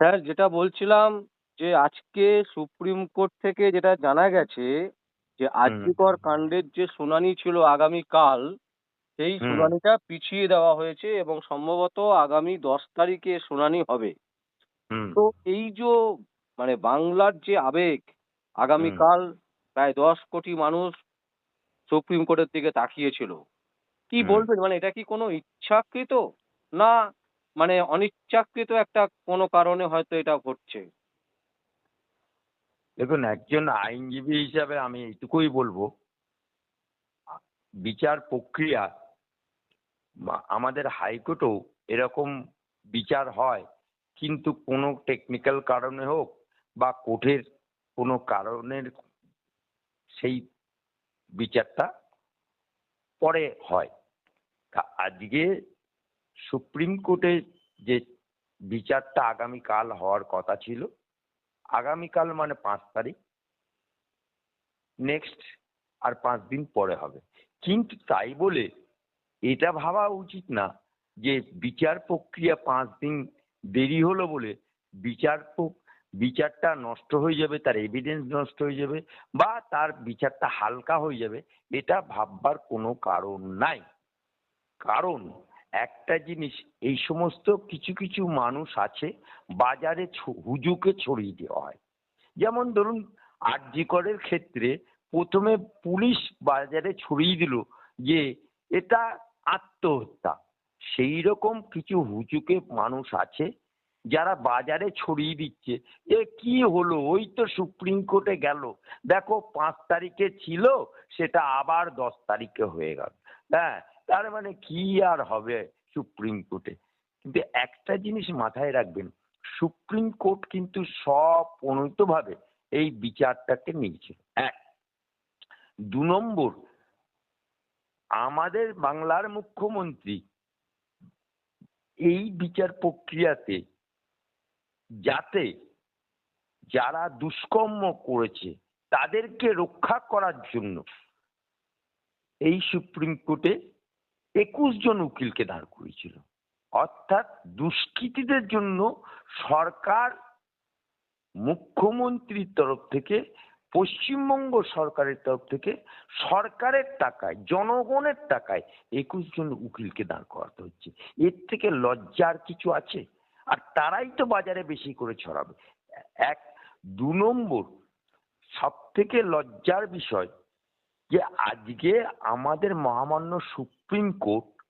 Sir যেটা বলছিলাম যে আজকে সুপ্রিম কোর্ট থেকে যেটা জানা গেছে যে আরজিকর কাণ্ডের যে শুনানি ছিল আগামীকাল সেই শুনানিটা পিছিয়ে দেওয়া হয়েছে এবং সম্ভবত আগামী দশ তারিখে শুনানি হবে। তো এই যে মানে বাংলার যে আবেগ আগামীকাল প্রায় দশ কোটি মানুষ সুপ্রিম কোর্টের দিকে তাকিয়েছিল। কি বলবেন? মানে এটা কি কোনো ইচ্ছাকৃত? না মানে অনিচ্ছাকৃত একটা কোনো কারণে হয়তো এটা ঘটছে। দেখুন, একজন আইনজীবী হিসাবে আমি এইটুকুই বলব। বিচার প্রক্রিয়া আমাদের হাইকোর্টেও এরকম বিচার হয়, কিন্তু কোনো টেকনিক্যাল কারণে হোক বা কোর্টের কোনো কারণের সেই বিচারটা পরে হয়। আজকে সুপ্রিম কোর্টে যে বিচারটা আগামীকাল হওয়ার কথা ছিল, আগামীকাল মানে পাঁচ তারিখ নেক্সট আর পাঁচ দিন পরে হবে। কিন্তু তাই বলে এটা ভাবা উচিত না যে বিচার প্রক্রিয়া পাঁচ দিন দেরি হলো বলে বিচার বিচারটা নষ্ট হয়ে যাবে, তার এভিডেন্স নষ্ট হয়ে যাবে বা তার বিচারটা হালকা হয়ে যাবে, এটা ভাববার কোনো কারণ নাই। কারণ একটা জিনিস, এই সমস্ত কিছু কিছু মানুষ আছে, বাজারে হুজুকে ছড়িয়ে দেওয়া হয়। যেমন ধরুন, আরজিকরের ক্ষেত্রে প্রথমে পুলিশ বাজারে ছড়িয়ে দিল যে, এটা আত্মহত্যা। সেই রকম কিছু হুজুকে মানুষ আছে, যারা বাজারে ছড়িয়ে দিচ্ছে। এ কি হলো? ওই তো সুপ্রিম কোর্টে গেল। দেখো, পাঁচ তারিখে ছিল, সেটা আবার দশ তারিখে হয়ে গেল। হ্যাঁ তার মানে কি আর হবে সুপ্রিম কোর্টে? কিন্তু একটা জিনিস মাথায় রাখবেন, সুপ্রিম কোর্ট কিন্তু স্বপ্রণীতভাবে এই বিচারটাকে নিয়েছিল এক, দু নম্বর, আমাদের বাংলার মুখ্যমন্ত্রী এই বিচার প্রক্রিয়াতে যাতে যারা দুষ্কর্ম করেছে তাদেরকে রক্ষা করার জন্য এই সুপ্রিম কোর্টে একুশ জন উকিলকে দাঁড় করিয়েছিল। অর্থাৎ দুষ্কৃতীদের জন্য সরকার মুখ্যমন্ত্রীর তরফ থেকে, পশ্চিমবঙ্গ সরকারের তরফ থেকে সরকারের টাকায়, জনগণের টাকায় একুশ জন উকিলকে দাঁড় করাতে হচ্ছে। এর থেকে লজ্জার কিছু আছে? আর তারাই তো বাজারে বেশি করে ছড়াবে। এক, দু নম্বর সব থেকে লজ্জার বিষয় যে আজকে আমাদের মহামান্য সুপ্রিম কোর্ট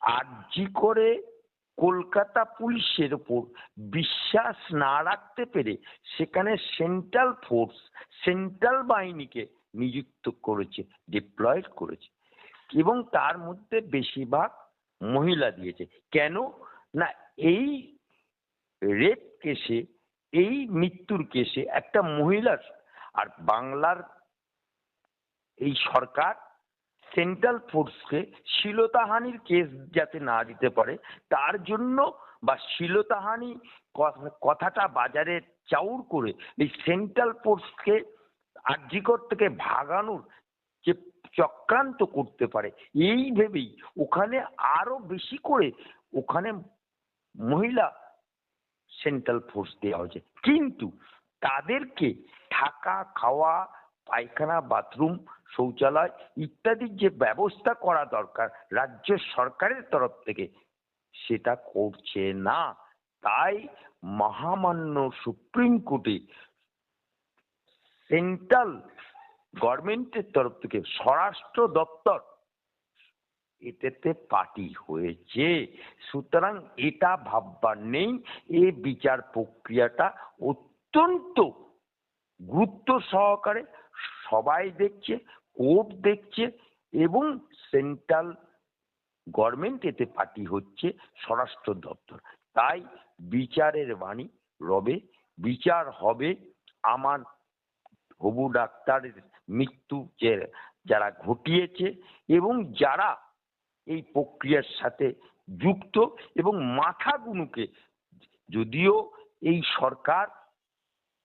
আর্জি করে কলকাতা পুলিশের উপর বিশ্বাস না রাখতে পেরে সেখানে সেন্ট্রাল ফোর্স, সেন্ট্রাল বাহিনীকে নিযুক্ত করেছে, ডিপ্লয়েড করেছে এবং তার মধ্যে বেশিরভাগ মহিলা দিয়েছে। কেন? না, এই রেপ কেসে, এই মৃত্যুর কেসে একটা মহিলার, আর বাংলার এই সরকার সেন্ট্রাল ফোর্সকে শ্লীলতাহানির কেস যাতে না দিতে পারে, তার জন্য বা শ্লীলতাহানি ক- কথাটা বাজারে চাউর করে এই সেন্ট্রাল ফোর্সকে আর্যিকর থেকে ভাগানোর যে চক্রান্ত করতে পারে, এই ভেবেই ওখানে আরও বেশি করে ওখানে মহিলা সেন্ট্রাল ফোর্স দেওয়া হয়েছে। কিন্তু তাদেরকে থাকা, খাওয়া পায়খানা, বাথরুম, শৌচালয় ইত্যাদির যে ব্যবস্থা করা দরকার রাজ্য সরকারের তরফ থেকে, সেটা করছে না। তাই মহামান্য সুপ্রিম কোর্টে সেন্ট্রাল গভর্নমেন্টের তরফ থেকে স্বরাষ্ট্র দপ্তর এটাতে পার্টি হয়েছে। সুতরাং এটা ভাববার নেই। এ বিচার প্রক্রিয়াটা অত্যন্ত গুরুত্ব সহকারে সবাই দেখছে, কোর্ট দেখছে এবং সেন্ট্রাল গভর্নমেন্ট এতে পার্টি হচ্ছে স্বরাষ্ট্র দপ্তর। তাই বিচারের বাণী রবে, বিচার হবে আমার হবু ডাক্তারের মৃত্যু যে, যারা ঘটিয়েছে এবং যারা এই প্রক্রিয়ার সাথে যুক্ত এবং মাথাগুলোকে, যদিও এই সরকার,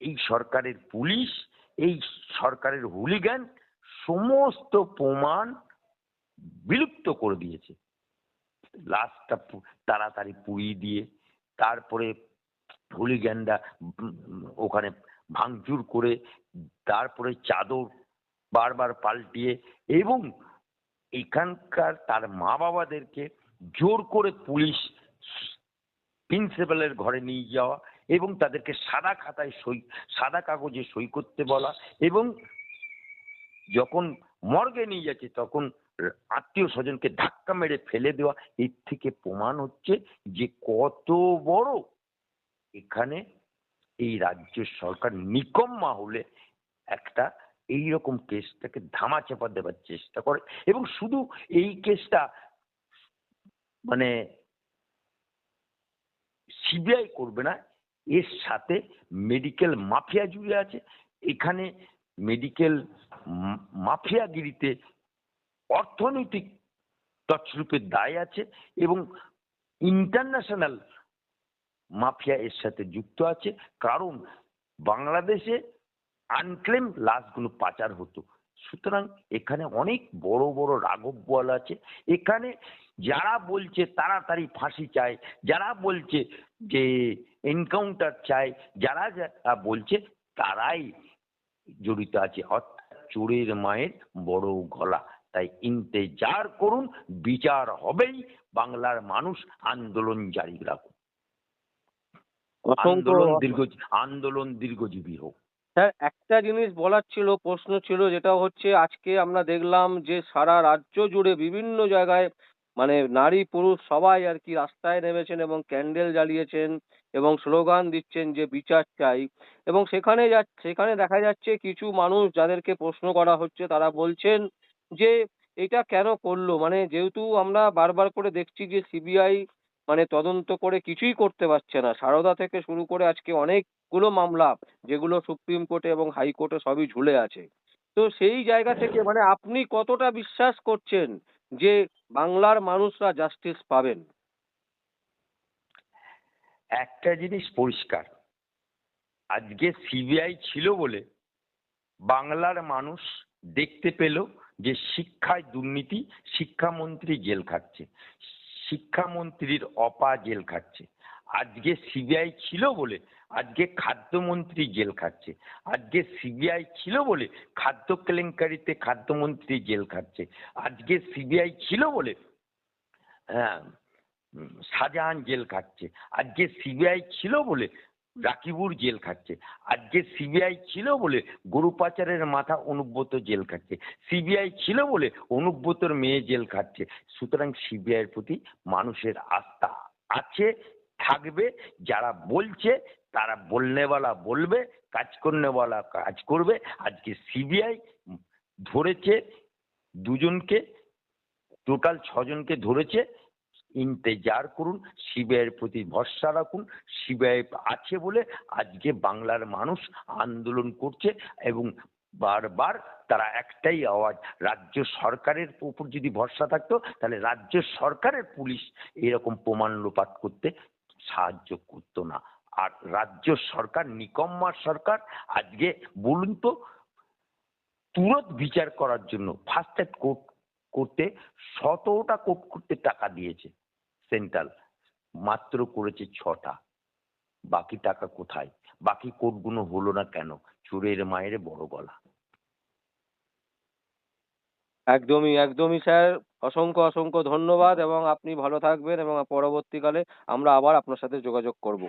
এই সরকারের পুলিশ এই সরকারের হুলিগ্যান সমস্ত প্রমাণ বিলুপ্ত করে দিয়েছে। লাশটা তাড়াতাড়ি পুড়িয়ে দিয়ে তারপরে ধুলিগ্যান্ডা উম, ওখানে ভাঙচুর করে তারপরে চাদর বারবার পাল্টিয়ে এবং এখানকার তার মা বাবাদেরকে জোর করে পুলিশ প্রিন্সিপালের ঘরে নিয়ে যাওয়া এবং তাদেরকে সাদা খাতায় সই, সাদা কাগজে সই করতে বলা এবং যখন মর্গে নিয়ে যাচ্ছে, তখন আত্মীয় স্বজনকে ধাক্কা মেরে ফেলে দেওয়া, এর থেকে প্রমাণ হচ্ছে যে কত বড় এখানে এই রাজ্য সরকার নিকম্মা হলে একটা এই রকম কেসটাকে ধামাচাপা দেওয়ার চেষ্টা করে এবং শুধু এই কেসটা মানে সিবিআই করবে না এর সাথে মেডিকেল মাফিয়া জুড়ে আছে। এখানে মেডিকেল মাফিয়াগিরিতে অর্থনৈতিক তছরূপের দায় আছে এবং ইন্টারন্যাশনাল মাফিয়া এর সাথে যুক্ত আছে। কারণ বাংলাদেশে আনক্লেম লাশগুলো পাচার হতো। সুতরাং এখানে অনেক বড় বড় রাঘব বল আছে। এখানে যারা বলছে তাড়াতাড়ি ফাঁসি চায় যারা বলছে যে এনকাউন্টার চায় যারা যারা বলছে তারাই জড়িত আছে। অর্থাৎ চোরের মায়ের বড় গলা। তাই ইন্তেজার করুন বিচার হবেই বাংলার মানুষ আন্দোলন জারি রাখুন আন্দোলন দীর্ঘ আন্দোলন দীর্ঘজীবী হোক। স্যার, একটা জিনিস বলার ছিল, প্রশ্ন ছিল, যেটা হচ্ছে আজকে আমরা দেখলাম যে সারা রাজ্য জুড়ে বিভিন্ন জায়গায় মানে নারী, পুরুষ সবাই আর কি রাস্তায় নেমেছেন এবং ক্যান্ডেল জ্বালিয়েছেন এবং স্লোগান দিচ্ছেন যে বিচার চাই। এবং সেখানে যা, সেখানে দেখা যাচ্ছে কিছু মানুষ যাদেরকে প্রশ্ন করা হচ্ছে, তারা বলছেন যে এটা কেন করল? মানে যেহেতু আমরা বারবার করে দেখছি যে সিবিআই মানে তদন্ত করে কিছুই করতে পারছে না। সারদা থেকে শুরু করে আজকে অনেকগুলো মামলা, যেগুলো সুপ্রিম কোর্টে এবং হাইকোর্টে সবই ঝুলে আছে। তো সেই জায়গা থেকে মানে আপনি কতটা বিশ্বাস করছেন যে বাংলার মানুষরা জাস্টিস পাবেন? একটা জিনিস পরিষ্কার। আজকে সিবিআই ছিল বলে বাংলার মানুষ দেখতে পেল যে শিক্ষায় দুর্নীতি, শিক্ষামন্ত্রী জেল খাচ্ছে। শিক্ষামন্ত্রীর অপা জেল খাচ্ছে। আজকে সিবিআই ছিল বলে, আজকে খাদ্যমন্ত্রী জেল খাচ্ছে। আজকে সিবিআই ছিল বলে খাদ্য কেলেঙ্কারিতে খাদ্যমন্ত্রী জেল খাচ্ছে। আজকে সিবিআই ছিল বলে হ্যাঁ শাহজাহান জেল খাচ্ছে। আজকে সিবিআই ছিল বলে রাকিবুর জেল খাচ্ছে। আজকে সিবিআই ছিল বলে গরু পাচারের মাথা অনুব্রত জেল খাচ্ছে। সিবিআই ছিল বলে অনুব্রতর মেয়ে জেল খাচ্ছে। সুতরাং সিবিআইয়ের প্রতি মানুষের আস্থা আছে, থাকবে। যারা বলছে, তারা বলনেওয়ালা বলবে, কাজ করনেওয়ালা কাজ করবে। আজকে সিবিআই ধরেছে দুজনকে, টোটাল ছজনকে ধরেছে। ইন্তেজার করুন সিবিআইয়ের প্রতি ভরসা রাখুন সিবিআই আছে বলে আজকে বাংলার মানুষ আন্দোলন করছে এবং বারবার তারা একটাই আওয়াজ, রাজ্য সরকারের উপর যদি ভরসা থাকতো, তাহলে রাজ্য সরকারের পুলিশ এরকম প্রমাণ লোপাট করতে সাহায্য করতো না। আর রাজ্য সরকার নিকম্মার সরকার আজকে বলুন তো, তুরত বিচার করার জন্য ফার্স্ট ট্র্যাক কোর্ট করতে, শতটা কোর্ট করতে টাকা দিয়েছে। সেন্ট্রাল। মাত্র করেছে ছটা। বাকি টাকা কোথায়? বাকি কোটগুলো হলো না কেন? চোরের মায়ের বড় গলা। একদমই একদমই স্যার। অসংখ্য অসংখ্য ধন্যবাদ এবং আপনি ভালো থাকবেন এবং পরবর্তীকালে আমরা আবার আপনার সাথে যোগাযোগ করব।